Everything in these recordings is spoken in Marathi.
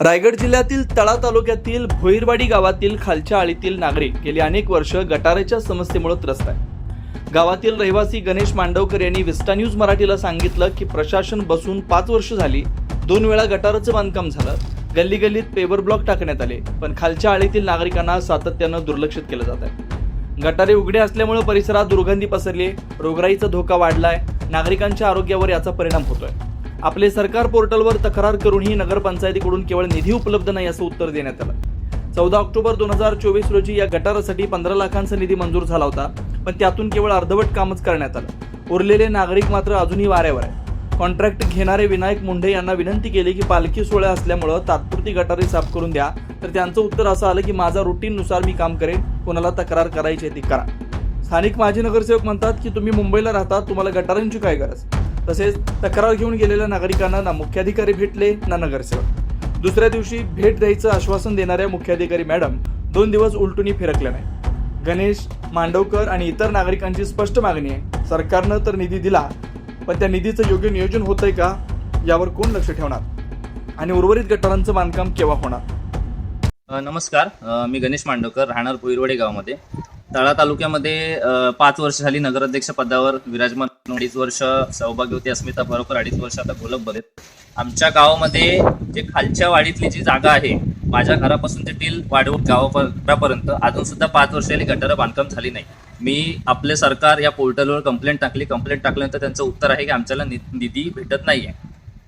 रायगड जिल्ह्यातील तळा तालुक्यातील भोईरवाडी गावातील खालच्या आळीतील नागरिक गेली अनेक वर्ष गटाराच्या समस्येमुळे त्रस्त आहे गावातील रहिवासी गणेश मांडवकर यांनी विस्टा न्यूज मराठीला सांगितलं की प्रशासन बसून पाच वर्ष झाली दोन वेळा गटाराचं बांधकाम झालं गल्ली गल्लीत पेवर ब्लॉक टाकण्यात आले पण खालच्या आळीतील नागरिकांना सातत्यानं दुर्लक्षित केलं जात आहे. गटारे उघडे असल्यामुळे परिसरात दुर्गंधी पसरली रोगराईचा धोका वाढलाय नागरिकांच्या आरोग्यावर याचा परिणाम होतोय. आपले सरकार पोर्टलवर तक्रार करूनही नगरपंचायतीकडून केवळ निधी उपलब्ध नाही असं उत्तर देण्यात आलं. चौदा ऑक्टोबर दोन हजार चोवीस रोजी या गटारासाठी पंधरा लाखांचा निधी मंजूर झाला होता पण त्यातून केवळ अर्धवट कामच करण्यात आलं. उरलेले नागरिक मात्र अजूनही वाऱ्यावर आहे कॉन्ट्रॅक्ट घेणारे विनायक मुंढे यांना विनंती केली की पालखी सोहळा असल्यामुळं तात्पुरती गटारे साफ करून द्या तर त्यांचं उत्तर असं आलं की माझा रुटीननुसार मी काम करेन कोणाला तक्रार करायची आहे ती करा. स्थानिक माजी नगरसेवक म्हणतात की तुम्ही मुंबईला राहता तुम्हाला गटारांची काय गरज? तसेच तक्रार घेऊन गेलेल्या नागरिकांना ना मुख्याधिकारी भेटले ना नगरसेवक. दुसऱ्या दिवशी भेट द्यायचं आश्वासन देणाऱ्या मुख्याधिकारी मॅडम दोन दिवस उलटून फिरकल्या नाही गणेश मांडवकर आणि इतर नागरिकांची स्पष्ट मागणी आहे सरकारनं तर निधी दिला पण त्या निधीचं योग्य नियोजन होतंय का यावर कोण लक्ष ठेवणार? आणि उर्वरित गटारांचं बांधकाम केव्हा होणार? नमस्कार. मी गणेश मांडवकर राहणार पोईरवाडी गावामध्ये. तळा तालुक्यामध्ये पाच वर्ष झाली नगराध्यक्ष पदावर विराजमान अडीच वर्ष सहभागी होती अस्मिता बरोबर अडीच वर्ष आता गोलक बरेत आमच्या गावामध्ये जे खालच्या वाडीतली जी जागा आहे माझ्या घरापासून ते टील वाढवून गावापर्यंत अजून सुद्धा पाच वर्ष झाली गटारं बांधकाम झाली नाही. मी आपले सरकार या पोर्टलवर कंप्लेंट टाकली कंप्लेंट टाकल्यानंतर त्यांचं उत्तर आहे की आमच्याला निधी भेटत नाहीये.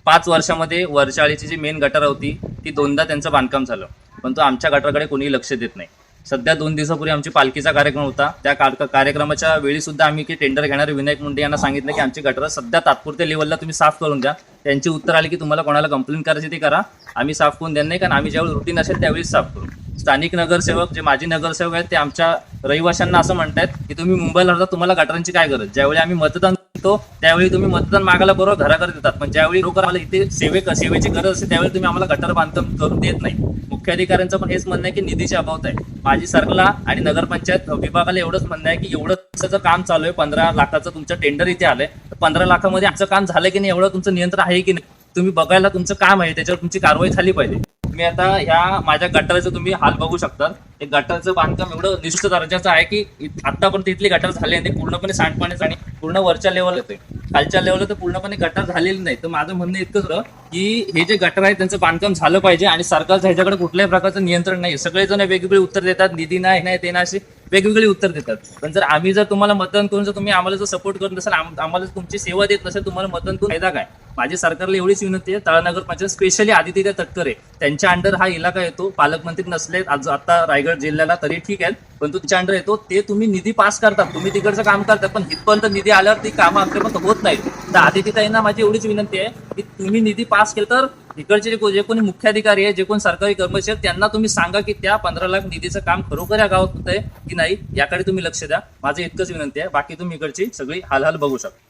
पाच वर्षामध्ये वर्षाळीची जी मेन गटार होती ती दोनदा त्यांचं बांधकाम झालं. पण तो आमच्या गटाराकडे कोणीही लक्ष देत नाही. सध्या दोन दिवसापूर्वी आमची पालखीचा कार्यक्रम होता. त्या कार्यक्रमाच्या वेळी सुद्धा आम्ही की टेंडर घेणारे विनायक मुंडे यांना सांगितलं की आमची गटर सध्या तात्पुरत्या लेवलला तुम्ही साफ करून द्या त्यांची उत्तर आली की तुम्हाला कोणाला कंप्लेंट करायची ती करा. आम्ही साफ करून देणार नाही कारण आम्ही ज्यावेळी रुटीन असेल त्यावेळीच साफ करू. स्थानिक नगरसेवक जे माजी नगरसेवक आहेत ते आमच्या रहिवाशांना असं म्हणतायत की तुम्ही मुंबईला राहता तुम्हाला गटारांची काय गरज? ज्यावेळी आम्ही मतदान करतो त्यावेळी तुम्ही मतदान मागायला बरोबर घराघर देतात पण ज्यावेळी लोक आम्हाला इथे सेवे सेवेची गरज असते त्यावेळी तुम्ही आम्हाला गटार बांधकाम करून देत नाही. मुख्याधिकाऱ्यांचं पण हेच म्हणणं आहे की निधीची अभावत आहे. माझी सरकारला आणि नगरपंचायत विभागाला एवढंच म्हणणं आहे की एवढं जर काम चालू आहे पंधरा लाखाचं तुमचं टेंडर इथे आलंय तर पंधरा लाखामध्ये आमचं काम झालं की नाही एवढं तुमचं नियंत्रण आहे की नाही? तुम्ही बघायला तुमचं काम आहे त्याच्यावर तुमची कारवाई झाली पाहिजे. तुम्ही आता ह्या माझ्या गटाराचं तुम्ही हाल बघू शकता हे गटारचं बांधकाम एवढं निष्ठ दर्जाचं आहे की इत- आतापर्यंत इथली गटार झाली नाही ते पूर्णपणे सांडपाण्याचं आणि पूर्ण वरच्या लेवल येते खालच्या लेवलला तर पूर्णपणे गटार झालेली नाही तर माझं म्हणणं इतकंच होतं की हे जे गटार आहे त्यांचं बांधकाम झालं पाहिजे आणि सरकारचं ह्याच्याकडे कुठल्याही प्रकारचं नियंत्रण नाही सगळेजण वेगवेगळे उत्तर देतात निधी नाही नाही ते नाही असे वेगवेगळे उत्तर देतात. पण जर आम्ही जर तुम्हाला मतदान करून जर तुम्ही आम्हाला जर सपोर्ट करत नसाल आम्हाला तुमची सेवा देत नसेल तुम्हाला मतदान करून फायदा काय? माझी सरकारला एवढीच विनंती आहे तळानगर पंचायत स्पेशली आदित्य तटकरे त्यांच्या अंडर हा इलाका येतो पालकमंत्री नसले आज आता रायगड जिल्ह्याला तरी ठीक आहे पण तुमच्या अंडर येतो ते तुम्ही निधी पास करतात. तुम्ही तिकडचं काम करता पण इथपर्यंत निधी आल्यावर ती कामं आमच्यापर्यंत होत नाहीत. तर आदित्यताईंना माझी एवढीच विनंती आहे की तुम्ही निधी पास केलं तर इकडचे जे कोणी मुख्याधिकारी आहे जे कोणी सरकारी कर्मचारी आहेत, त्यांना तुम्ही सांगा की त्या पंधरा लाख निधीचं काम खरोखर या गावात होत आहे की नाही याकडे तुम्ही लक्ष द्या. माझं इतकंच विनंती आहे बाकी तुम्ही इकडची सगळी हालहाल बघू शकता.